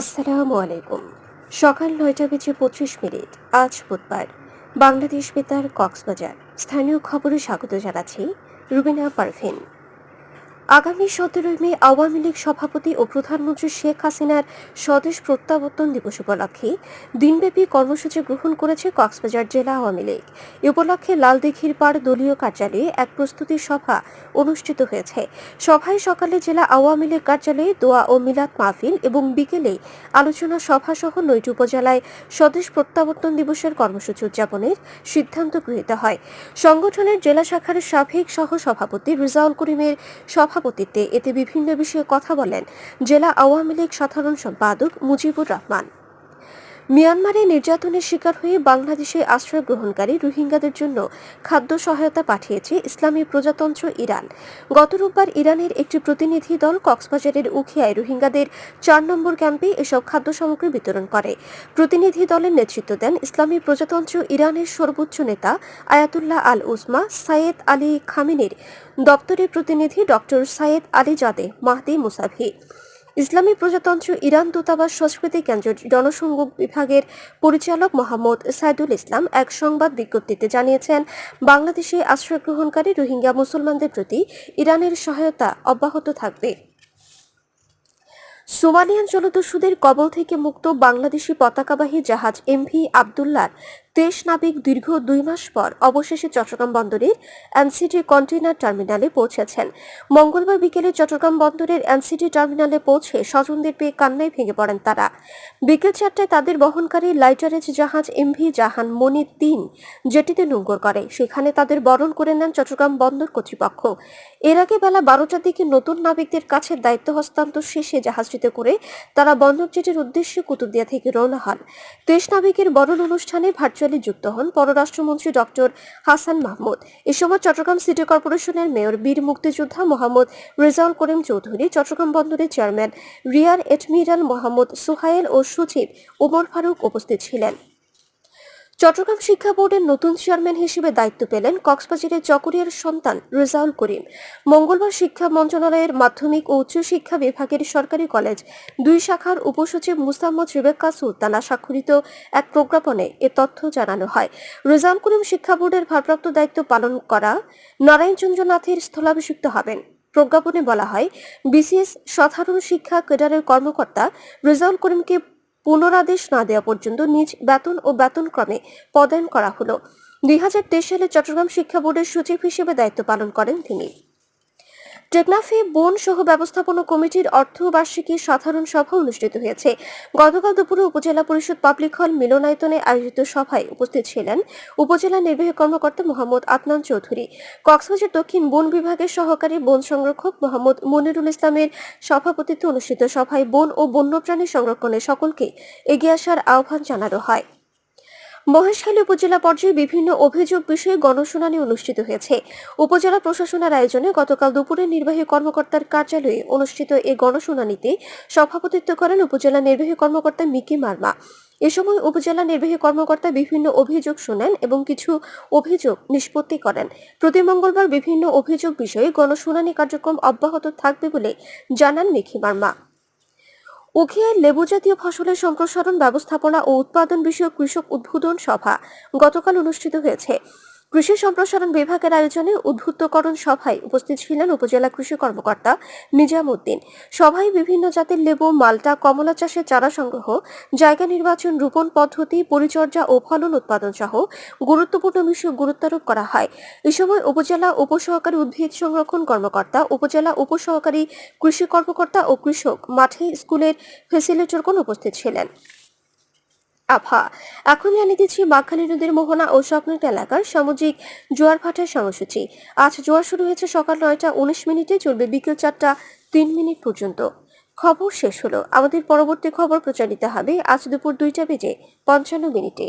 আসসালামু আলাইকুম। সকাল নয়টা বেজে পঁচিশ মিনিট, আজ বুধবার। বাংলাদেশ বেতার কক্সবাজার। স্থানীয় খবরে স্বাগত জানাচ্ছি রুবিনা পারভিন। আগামী সতেরোই মে আওয়ামী লীগ সভাপতি ও প্রধানমন্ত্রী শেখ হাসিনার স্বদেশ প্রত্যাবর্তন দিবস উপলক্ষে দিনব্যাপী কর্মসূচি গ্রহণ করেছে কক্সবাজার জেলা আওয়ামী লীগ। এ উপলক্ষে লালদিঘির পাড় দলীয় কার্যালয়ে এক প্রস্তুতি সভা অনুষ্ঠিত হয়েছে। সভায় সকালে জেলা আওয়ামী লীগ কার্যালয়ে দোয়া ও মিলাদ মাহফিল এবং বিকেলে আলোচনা সভা সহ নয়টি উপজেলায় স্বদেশ প্রত্যাবর্তন দিবসের কর্মসূচি উদযাপনের সিদ্ধান্ত গৃহীত হয়। সংগঠনের জেলা শাখার সাবেক সহ সভাপতি রিজাউল করিমের সভাপতিত্বে এতে বিভিন্ন বিষয়ে কথা বলেন জেলা আওয়ামী লীগ সাধারণ সম্পাদক মুজিবুর রহমান। মিয়ানমারে নির্যাতনের শিকার হয়ে বাংলাদেশে আশ্রয় গ্রহণকারী রোহিঙ্গাদের জন্য খাদ্য সহায়তা পাঠিয়েছে ইসলামী প্রজাতন্ত্র ইরান। গত রোববার ইরানের একটি প্রতিনিধি দল কক্সবাজারের উখিয়ায় রোহিঙ্গাদের চার নম্বর ক্যাম্পে এসব খাদ্য সামগ্রী বিতরণ করে। প্রতিনিধি দলের নেতৃত্ব দেন ইসলামী প্রজাতন্ত্র ইরানের সর্বোচ্চ নেতা Ayatollah al Uzma Sayyed Ali খামিনের দপ্তরের প্রতিনিধি doctor Sayyed Ali Zade, Mahdi Musavi ইসলামী প্রজাতন্ত্র, ইরান দূতাবাস, সংস্কৃতি কেন্দ্রের জনসংযোগ বিভাগের পরিচালক মোহাম্মদ সাইদুল ইসলাম এক সংবাদ বিজ্ঞপ্তিতে জানিয়েছেন, বাংলাদেশে আশ্রয় গ্রহণকারী রোহিঙ্গা মুসলমানদের প্রতি ইরানের সহায়তা অব্যাহত থাকবে। সোমালিয়ান জলদস্যুদের কবল থেকে মুক্ত বাংলাদেশি পতাকাবাহী জাহাজ এমভি আবদুল্লার তেইশ নাবিক দীর্ঘ দুই মাস পর অবশেষে চট্টগ্রাম বন্দরের এনসিটি কন্টেইনার টার্মিনালে পৌঁছেছেন। মঙ্গলবার বিকেলে চট্টগ্রাম বন্দরের এনসিটি টার্মিনালে পৌঁছে স্বজনদের পেয়ে কান্নায় ভেঙে পড়েন তারা। বিকেল চারটায় তাদের বহনকারী লাইটারেজ জাহাজ এমভি জাহান মনি তিন জেটিতে নোঙ্গর করে। সেখানে তাদের বরণ করে নেন চট্টগ্রাম বন্দর কর্তৃপক্ষ। এর আগে বেলা বারোটার দিকে নতুন নাবিকদের কাছে দায়িত্ব হস্তান্তর শেষে জাহাজটিতে করে তারা বন্দর জেটির উদ্দেশ্যে কুতুবদিয়া থেকে রওনা হন। তেইশ নাবিকের বরণ অনুষ্ঠানে ভার্চুয়ালি যুক্ত হন পররাষ্ট্রমন্ত্রী ডক্টর হাসান মাহমুদ। এ সময় চট্টগ্রাম সিটি কর্পোরেশনের মেয়র বীর মুক্তিযোদ্ধা মোহাম্মদ রেজাউল করিম চৌধুরী, চট্টগ্রাম বন্দরের chairman rear admiral Mohammad Sohail ও সচিব ওমর ফারুক উপস্থিত ছিলেন। চট্টগ্রাম শিক্ষা বোর্ডের নতুন চেয়ারম্যান হিসেবে দায়িত্ব পেলেন কক্সবাজারের চকরিয়ার সন্তান রেজাউল করিম। মঙ্গলবার শিক্ষা মন্ত্রণালয়ের মাধ্যমিক ও উচ্চশিক্ষা বিভাগের সরকারি কলেজ দুই শাখার উপসচিব মুস্তাম্মদ রেবেক্কা সুলতানা স্বাক্ষরিত এক প্রজ্ঞাপনে এ তথ্য জানানো হয়। রেজাউল করিম শিক্ষা বোর্ডের ভারপ্রাপ্ত দায়িত্ব পালন করা নারায়ণচন্দ্র নাথের স্থলাভিষিক্ত হবেন। প্রজ্ঞাপনে বলা হয়, বিসিএস সাধারণ শিক্ষা ক্যাডারের কর্মকর্তা রেজাউল করিমকে পুনরাদেশ না দেওয়া পর্যন্ত নিজ বেতন ও বেতনক্রমে পদায়ন করা হলো। দুই সালে চট্টগ্রাম শিক্ষা বোর্ডের সচিব হিসেবে দায়িত্ব পালন করেন তিনি। টেকনাফে বন সহ ব্যবস্থাপনা কমিটির অর্থবার্ষিকী সাধারণ সভা অনুষ্ঠিত হয়েছে। গতকাল দুপুরে উপজেলা পরিষদ পাবলিক হল মিলনায়তনে আয়োজিত সভায় উপস্থিত ছিলেন উপজেলা নির্বাহী কর্মকর্তা মোহাম্মদ আদনান চৌধুরী, কক্সবাজার দক্ষিণ বন বিভাগের সহকারী বন সংরক্ষক মোহাম্মদ মনিরুল ইসলামের সভাপতিত্বে অনুষ্ঠিত সভায় বন ও বন্যপ্রাণী সংরক্ষণে সকলকে এগিয়ে আসার আহ্বান জানানো হয়। মহেশখালী উপজেলা পর্যায়ে বিভিন্ন অভিযোগ বিষয়ে গণশুনানি অনুষ্ঠিত হয়েছে। উপজেলা প্রশাসনের আয়োজনে গতকাল দুপুরে নির্বাহী কর্মকর্তার কার্যালয়ে অনুষ্ঠিত এই গণশুনানিতে সভাপতিত্ব করেন উপজেলা নির্বাহী কর্মকর্তা মিকি মার্মা। এ সময় উপজেলা নির্বাহী কর্মকর্তা বিভিন্ন অভিযোগ শোনেন এবং কিছু অভিযোগ নিষ্পত্তি করেন। প্রতি মঙ্গলবার বিভিন্ন অভিযোগ বিষয়ে গণশুনানি কার্যক্রম অব্যাহত থাকবে বলে জানান মিকি মার্মা। উখিয়ায় লেবু জাতীয় ফসলের সম্প্রসারণ ব্যবস্থাপনা ও উৎপাদন বিষয়ক কৃষক উদ্বোধন সভা গতকাল অনুষ্ঠিত হয়েছে। কৃষি সম্প্রসারণ বিভাগের আয়োজনে উদ্বুদ্ধকরণ সভায় উপস্থিত ছিলেন উপজেলা কৃষি কর্মকর্তা নিজাম উদ্দিন সভায় বিভিন্ন জাতের লেবু, মালটা, কমলা চাষের চারা সংগ্রহ, জায়গা নির্বাচন, রোপণ পদ্ধতি, পরিচর্যা ও ফলন উৎপাদন সহ গুরুত্বপূর্ণ বিষয়ে গুরুত্বারোপ করা হয়। এ সময় উপজেলা উপসহকারী উদ্ভিদ সংরক্ষণ কর্মকর্তা, উপজেলা উপসহকারী কৃষি কর্মকর্তা ও কৃষক মাঠে স্কুলের ফেসিলিটরগণ উপস্থিত ছিলেন। আভা। এখন জানিয়ে দিচ্ছি বাঘখালী নদীর মোহনা ও স্বপ্নট এলাকার সামাজিক জোয়ার ভাটার সময়সূচি। আজ জোয়ার শুরু হয়েছে সকাল নয়টা উনিশ মিনিটে, চলবে বিকেল চারটা তিন মিনিট পর্যন্ত। খবর শেষ হলো। আমাদের পরবর্তী খবর প্রচারিত হবে আজ দুপুর দুইটা বেজে পঞ্চান্ন মিনিটে।